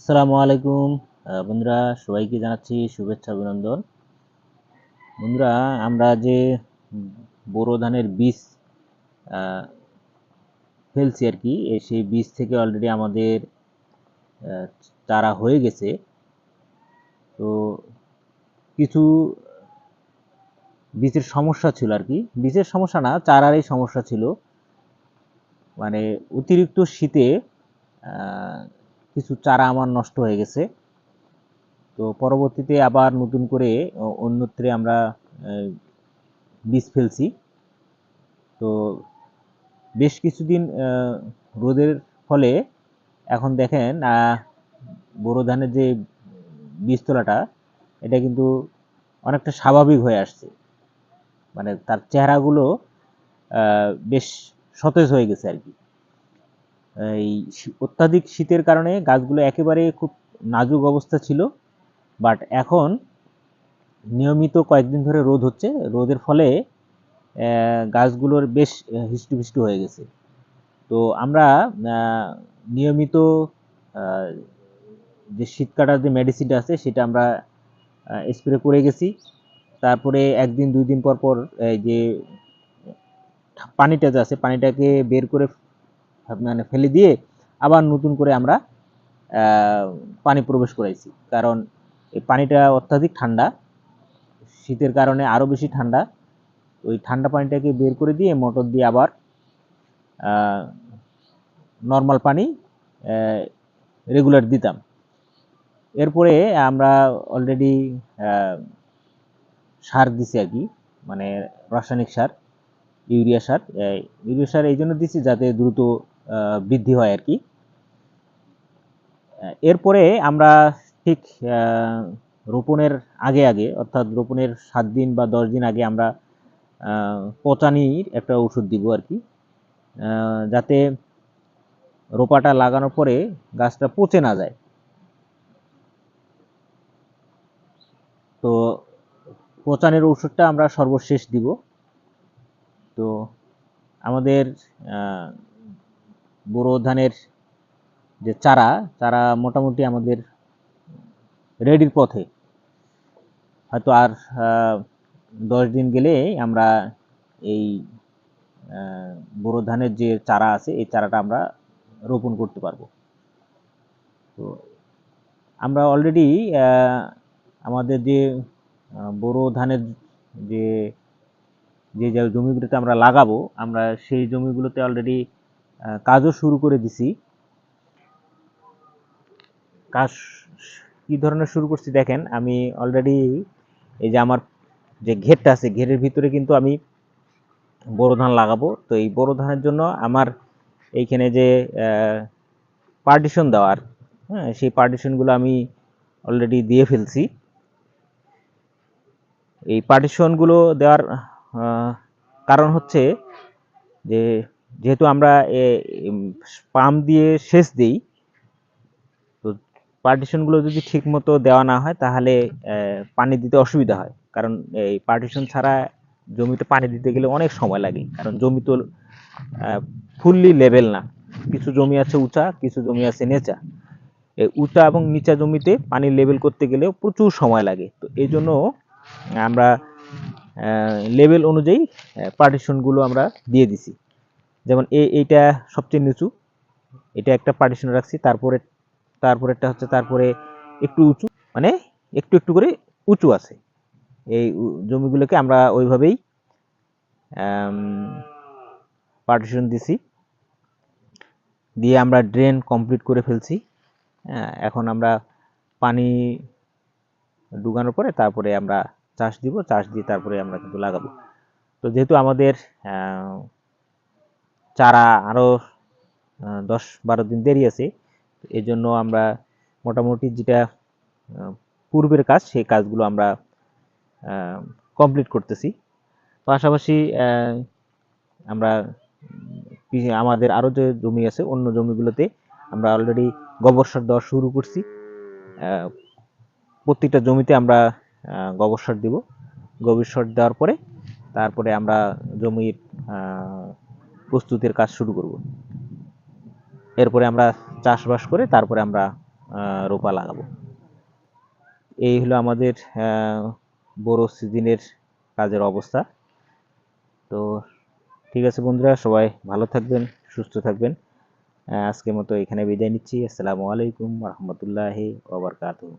আসসালামু আলাইকুম। বন্ধুরা, সবাইকে জানাচ্ছি শুভেচ্ছা, অভিনন্দন। বন্ধুরা, আমরা যে বোরো ধানের বীজ ফেলছি আর কি সেই বীজ থেকে অলরেডি আমাদের চারা হয়ে গেছে। তো কিছু বীজের সমস্যা ছিল আর কি। বীজের সমস্যা না, চারারই সমস্যা ছিল। মানে অতিরিক্ত শীতে কিছু চারা আমার নষ্ট হয়ে গেছে। তো পরবর্তীতে আবার নতুন করে অন্যত্রে আমরা বীজ ফেলছি। তো বেশ কিছুদিন রোদের ফলে এখন দেখেন বোরো ধানের যে বীজতলাটা, এটা কিন্তু অনেকটা স্বাভাবিক হয়ে আসছে। মানে তার চেহারাগুলো বেশ সতেজ হয়ে গেছে আর কি। এই অত্যাধিক শীতের কারণে গাছগুলো একেবারে খুব নাজুক অবস্থা ছিল। বাট এখন নিয়মিত কয়েকদিন ধরে রোদ হচ্ছে। রোদের ফলে গাছগুলোর বেশ হিষ্টপুষ্ট হয়ে গেছে। তো আমরা নিয়মিত যে শীত কাটার যে মেডিসিনটা আছে, সেটা আমরা স্প্রে করে গেছি। তারপরে একদিন, দুই দিন পর পর, এই যে, পানিটা যে আছে, পানিটাকে বের করে মানে ফেলে দিয়ে আবার নতুন করে আমরা পানি প্রবেশ করাইছি। কারণ এই পানিটা অত্যাধিক ঠান্ডা। শীতের কারণে আরও বেশি ঠান্ডা। ওই ঠান্ডা পানিটাকে বের করে দিয়ে মোটর দিয়ে আবার নর্মাল পানি রেগুলার দিতাম। এরপরে আমরা অলরেডি সার দিছি আর কি। মানে রাসায়নিক সার, ইউরিয়া সার ইউরিয়া সার এই জন্য দিছি যাতে দ্রুত বৃদ্ধি হয় আর কি। এরপরে আমরা ঠিক রোপণের আগে আগে, অর্থাৎ রোপণের সাত দিন বা দশ দিন আগে আমরা পচানির একটা ওষুধ দিব আর কি। যাতে রোপাটা লাগানোর পরে গাছটা পচে না যায়। তো পচানের ওষুধটা আমরা সর্বশেষ দিব। তো আমাদের বোরো ধানের যে চারা চারা মোটামুটি আমাদের রেডির পথে। হয়তো আর দশ দিন গেলে আমরা এই বোরো ধানের যে চারা আছে, এই চারাটা আমরা রোপণ করতে পারব। তো আমরা অলরেডি আমাদের যে বোরো ধানের যে যে জমিগুলোতে আমরা লাগাবো, আমরা সেই জমিগুলোতে অলরেডি কাজও শুরু করে দিছি। কাজ কি ধরনের শুরু করছি দেখেন, আমি অলরেডি এই যে আমার যে ঘেরটা আছে, ঘেরের ভিতরে কিন্তু আমি বোরো ধান লাগাবো। তো এই বোরো ধানের জন্য আমার এইখানে যে পার্টিশন দেওয়ার হ্যাঁ সেই পার্টিশনগুলো আমি অলরেডি দিয়ে ফেলছি। এই পার্টিশনগুলো দেওয়ার কারণ হচ্ছে যে যেহেতু আমরা পাম্প দিয়ে সেচ দিই, তো পার্টিশনগুলো যদি ঠিক মতো দেওয়া না হয়, তাহলে পানি দিতে অসুবিধা হয়। কারণ এই পার্টিশন ছাড়া জমিতে পানি দিতে গেলে অনেক সময় লাগে। কারণ জমি তো ফুললি লেভেল না। কিছু জমি আছে উঁচা, কিছু জমি আছে নেচা। এই উঁচা এবং নিচা জমিতে পানি লেভেল করতে গেলেও প্রচুর সময় লাগে। তো এই জন্য আমরা লেভেল অনুযায়ী পার্টিশনগুলো আমরা দিয়ে দিছি। যেমন এই এইটা সবচেয়ে নিচু। এটা একটা পার্টিশন রাখছি তারপরে তারপরেরটা হচ্ছে তারপরে একটু উঁচু মানে একটু একটু করে উঁচু আছে। এই জমিগুলোকে আমরা ওইভাবেই পার্টিশন দিছি। দিয়ে আমরা ড্রেন কমপ্লিট করে ফেলছি। হ্যাঁ, এখন আমরা পানি ডুবানোর পরে তারপরে আমরা চাষ দিব চাষ দিয়ে তারপরে আমরা কিন্তু লাগাবো। তো যেহেতু আমাদের চারা আরও দশ বারো দিন দেরি আছে। এই জন্য আমরা মোটামুটি যেটা পূর্বের কাজ, সেই কাজগুলো আমরা কমপ্লিট করতেছি। পাশাপাশি আমরা আমাদের আরও যে জমি আছে, অন্য জমিগুলোতে আমরা অলরেডি গোবর সার দেওয়া শুরু করছি। প্রত্যেকটা জমিতে আমরা গোবর সার দিব। গোবর সার দেওয়ার পরে, তারপরে আমরা জমির প্রস্তুতির কাজ শুরু করব। এরপরে আমরা চাষবাস করে তারপরে আমরা রোপা লাগাবো। এই হলো আমাদের বড় সিজনের কাজের অবস্থা। তো ঠিক আছে বন্ধুরা, সবাই ভালো থাকবেন, সুস্থ থাকবেন। আজকের মতো এখানে বিদায় নিচ্ছি। আসসালামু আলাইকুম রহমতুল্লাহি ওবরকাতুহ